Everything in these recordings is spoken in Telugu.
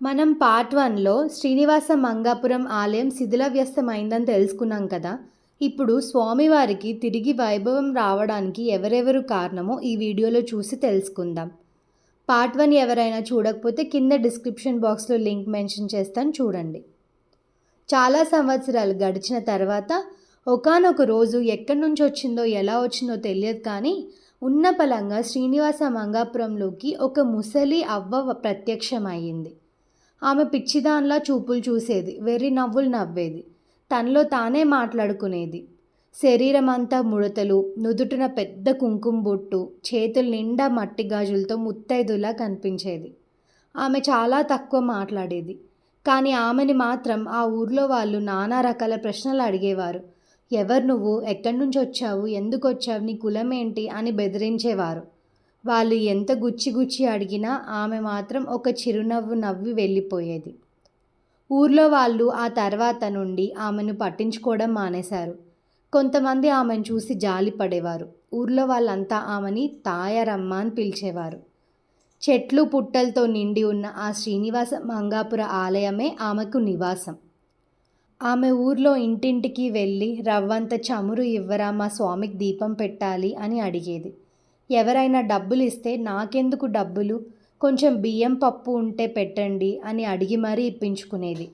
మనం పార్ట్ వన్లో శ్రీనివాస మంగాపురం ఆలయం శిథిలవ్యస్తమైందని తెలుసుకున్నాం కదా. ఇప్పుడు స్వామివారికి తిరిగి వైభవం రావడానికి ఎవరెవరు కారణమో ఈ వీడియోలో చూసి తెలుసుకుందాం. పార్ట్ వన్ ఎవరైనా చూడకపోతే కింద డిస్క్రిప్షన్ బాక్స్లో లింక్ మెన్షన్ చేస్తాను చూడండి. చాలా సంవత్సరాలు గడిచిన తర్వాత ఒకానొక రోజు ఎక్కడి నుంచి వచ్చిందో ఎలా వచ్చిందో తెలియదు కానీ ఉన్న పలంగా శ్రీనివాస మంగాపురంలోకి ఒక ముసలి అవ్వ ప్రత్యక్షమైంది ఆమె పిచ్చిదాన్లా చూపులు చూసేది వెర్రి నవ్వులు నవ్వేది. తనలో తానే మాట్లాడుకునేది. శరీరం అంతా ముడతలు నుదుటిన పెద్ద కుంకుమ బొట్టు చేతుల నిండా మట్టి గాజులతో ముత్తైదులా కనిపించేది. ఆమె చాలా తక్కువ మాట్లాడేది. కానీ ఆమెని మాత్రం ఆ ఊర్లో వాళ్ళు నానా రకాల ప్రశ్నలు అడిగేవారు. ఎవరు నువ్వు? ఎక్కడి నుంచి వచ్చావు? ఎందుకు వచ్చావు? నీ కులం ఏంటి అని బెదిరించేవారు. వాళ్ళు ఎంత గుచ్చి గుచ్చి అడిగినా ఆమె మాత్రం ఒక చిరునవ్వు నవ్వి వెళ్ళిపోయేది. ఊర్లో వాళ్ళు ఆ తర్వాత నుండి ఆమెను పట్టించుకోవడం మానేశారు. కొంతమంది ఆమెను చూసి జాలి పడేవారు. ఊర్లో వాళ్ళంతా ఆమెని తాయారమ్మ అని పిలిచేవారు. చెట్లు పుట్టలతో నిండి ఉన్న ఆ శ్రీనివాస మంగాపుర ఆలయమే ఆమెకు నివాసం. ఆమె ఊర్లో ఇంటింటికి వెళ్ళి రవ్వంత చమురు ఇవ్వరా మా స్వామికి దీపం పెట్టాలి అని అడిగేది. ఎవరైనా డబ్బులు ఇస్తే నాకెందుకు డబ్బులు? కొంచెం బియ్యం పప్పు ఉంటే పెట్టండి అని అడిగి మరీ ఇప్పించుకునేది.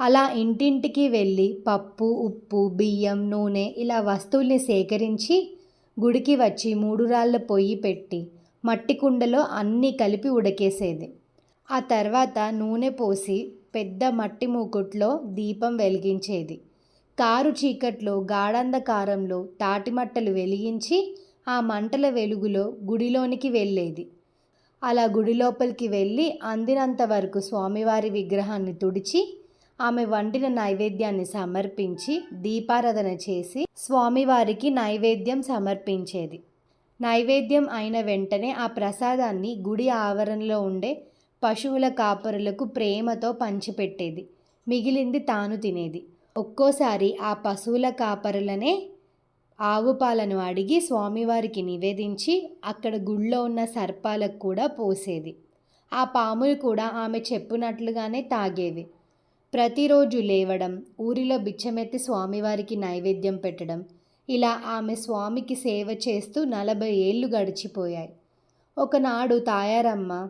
అలా ఇంటింటికి వెళ్ళి పప్పు ఉప్పు బియ్యం నూనె ఇలా వస్తువుల్ని సేకరించి గుడికి వచ్చి మూడు రాళ్ళ పొయ్యి పెట్టి మట్టి కుండలో అన్నీ కలిపి ఉడకేసేది. ఆ తర్వాత నూనె పోసి పెద్ద మట్టి మూకుట్లో దీపం వెలిగించేది. కారు చీకట్లో గాఢంధకారంలో తాటిమట్టలు వెలిగించి ఆ మంటల వెలుగులో గుడిలోనికి వెళ్ళేది. అలా గుడి లోపలికి వెళ్ళి అందినంత వరకు స్వామివారి విగ్రహాన్ని తుడిచి ఆమె వండిన నైవేద్యాన్ని సమర్పించి దీపారాధన చేసి స్వామివారికి నైవేద్యం సమర్పించేది. నైవేద్యం అయిన వెంటనే ఆ ప్రసాదాన్ని గుడి ఆవరణలో ఉండే పశువుల కాపరులకు ప్రేమతో పంచిపెట్టేది. మిగిలింది తాను తినేది. ఒక్కోసారి ఆ పశువుల కాపరులనే ఆవు పాలను అడిగి స్వామివారికి నివేదించి అక్కడ గుళ్ళో ఉన్న సర్పాలకు కూడా పోసేది. ఆ పాములు కూడా ఆమె చెప్పినట్లుగానే తాగేవి. ప్రతిరోజు లేవడం ఊరిలో బిచ్చమెత్తి స్వామివారికి నైవేద్యం పెట్టడం ఇలా ఆమె స్వామికి సేవ చేస్తూ నలభై ఏళ్ళు గడిచిపోయాయి. ఒకనాడు తాయారమ్మ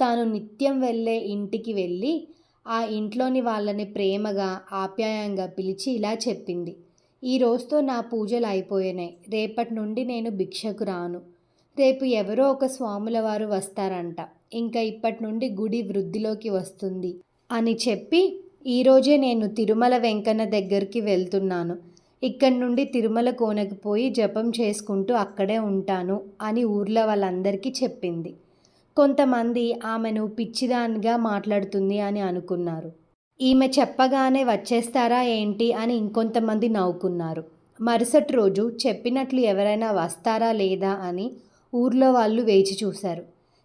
తాను నిత్యం వెళ్ళే ఇంటికి వెళ్ళి ఆ ఇంట్లోని వాళ్ళని ప్రేమగా ఆప్యాయంగా పిలిచి ఇలా చెప్పింది. ఈ రోజుతో నా పూజలు అయిపోయినాయి. రేపటి నుండి నేను భిక్షకు రాను. రేపు ఎవరో ఒక స్వాముల వారు వస్తారంట. ఇంకా ఇప్పటి నుండి గుడి వృద్ధిలోకి వస్తుంది అని చెప్పి ఈరోజే నేను తిరుమల వెంకన్న దగ్గరికి వెళ్తున్నాను. ఇక్కడి నుండి తిరుమల కోనకు పోయి జపం చేసుకుంటూ అక్కడే ఉంటాను అని ఊర్లో వాళ్ళందరికీ చెప్పింది. కొంతమంది ఆమెను పిచ్చిదానిగా మాట్లాడుతుంది అని అనుకున్నారు. ఈమె చెప్పగానే వచ్చేస్తారా ఏంటి అని ఇంకొంతమంది నవ్వుకున్నారు. మరుసటి రోజు చెప్పినట్లు ఎవరైనా వస్తారా లేదా అని ఊర్లో వాళ్ళు వేచి చూశారు.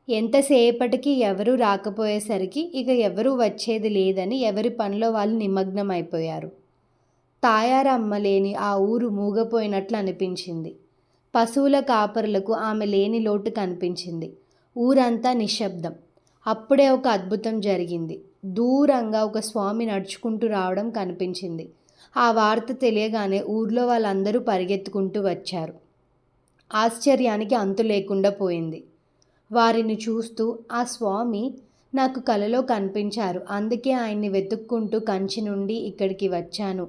ఎంతసేపటికి ఎవరూ రాకపోయేసరికి ఇక ఎవరూ వచ్చేది లేదని ఎవరి పనిలో వాళ్ళు నిమగ్నం అయిపోయారు తాయారమ్మ లేని ఆ ఊరు మూగపోయినట్లు అనిపించింది. పశువుల కాపరులకు ఆమె లేని లోటు కనిపించింది. ఊరంతా నిశ్శబ్దం. అప్పుడే ఒక అద్భుతం జరిగింది. దూరంగా ఒక స్వామి నడుచుకుంటూ రావడం కనిపించింది. ఆ వార్త తెలియగానే ఊర్లో వాళ్ళందరూ పరిగెత్తుకుంటూ వచ్చారు. ఆశ్చర్యానికి అంతు లేకుండా పోయింది. వారిని చూస్తూ ఆ స్వామి నాకు కలలో కనిపించారు. అందుకే ఆయన్ని వెతుక్కుంటూ కంచి నుండి ఇక్కడికి వచ్చాను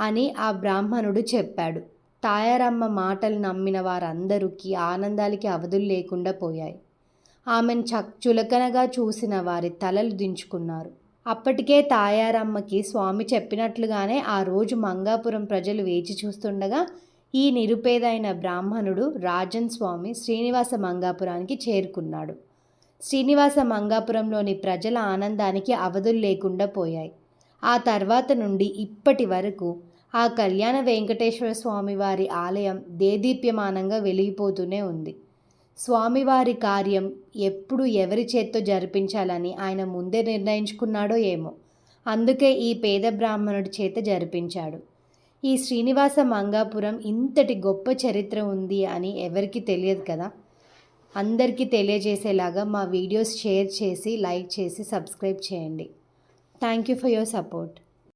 అని ఆ బ్రాహ్మణుడు చెప్పాడు. తాయారమ్మ మాటలు నమ్మిన వారందరికీ ఆనందాలకి అవధులు లేకుండా పోయాయి. ఆమెను చక్ చులకనగా చూసిన వారి తలలు దించుకున్నారు. అప్పటికే తాయారమ్మకి స్వామి చెప్పినట్లుగానే ఆ రోజు మంగాపురం ప్రజలు వేచి చూస్తుండగా ఈ నిరుపేదైన బ్రాహ్మణుడు రాజన్ స్వామి శ్రీనివాస మంగాపురానికి చేరుకున్నాడు. శ్రీనివాస మంగాపురంలోని ప్రజల ఆనందానికి అవధులు లేకుండా పోయాయి. ఆ తర్వాత నుండి ఇప్పటి వరకు ఆ కళ్యాణ వెంకటేశ్వర స్వామి వారి ఆలయం దేదీప్యమానంగా వెలిగిపోతూనే ఉంది. స్వామివారి కార్యం ఎప్పుడు ఎవరి చేత్తో జరిపించాలని ఆయన ముందే నిర్ణయించుకున్నాడో ఏమో. అందుకే ఈ పేద బ్రాహ్మణుడి చేత జరిపించాడు. ఈ శ్రీనివాస మంగాపురం ఇంతటి గొప్ప చరిత్ర ఉంది అని ఎవరికి తెలియదు కదా? అందరికీ తెలియజేసేలాగా మా వీడియోస్ షేర్ చేసి లైక్ చేసి సబ్స్క్రైబ్ చేయండి. Thank you for your support.